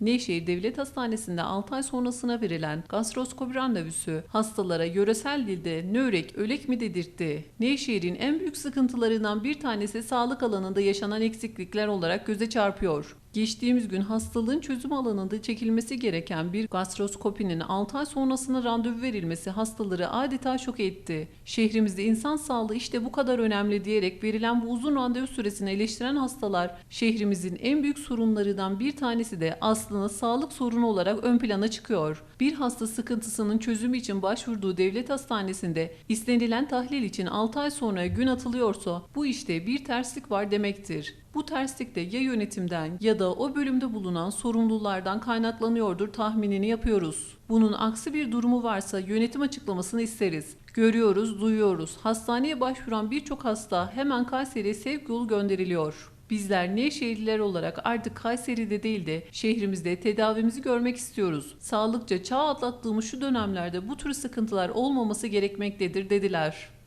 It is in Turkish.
Nevşehir Devlet Hastanesi'nde 6 ay sonrasına verilen gastroskopi randevusu hastalara yöresel dilde nörek ölek mi dedirtti. Nevşehir'in en büyük sıkıntılarından bir tanesi sağlık alanında yaşanan eksiklikler olarak göze çarpıyor. Geçtiğimiz gün hastalığın çözüm alanında çekilmesi gereken bir gastroskopinin 6 ay sonrasına randevu verilmesi hastaları adeta şok etti. Şehrimizde insan sağlığı işte bu kadar önemli diyerek verilen bu uzun randevu süresini eleştiren hastalar şehrimizin en büyük sorunlarından bir tanesi de aslında sağlık sorunu olarak ön plana çıkıyor. Bir hasta sıkıntısının çözümü için başvurduğu devlet hastanesinde istenilen tahlil için 6 ay sonra gün atılıyorsa bu işte bir terslik var demektir. Bu terslik de ya yönetimden ya da o bölümde bulunan sorumlulardan kaynaklanıyordur tahminini yapıyoruz. Bunun aksi bir durumu varsa yönetim açıklamasını isteriz. Görüyoruz, duyuyoruz. Hastaneye başvuran birçok hasta hemen Kayseri'ye sevk yolu gönderiliyor. Bizler Nevşehirliler olarak artık Kayseri'de değil de şehrimizde tedavimizi görmek istiyoruz. Sağlıkça çağ atlattığımız şu dönemlerde bu tür sıkıntılar olmaması gerekmektedir dediler.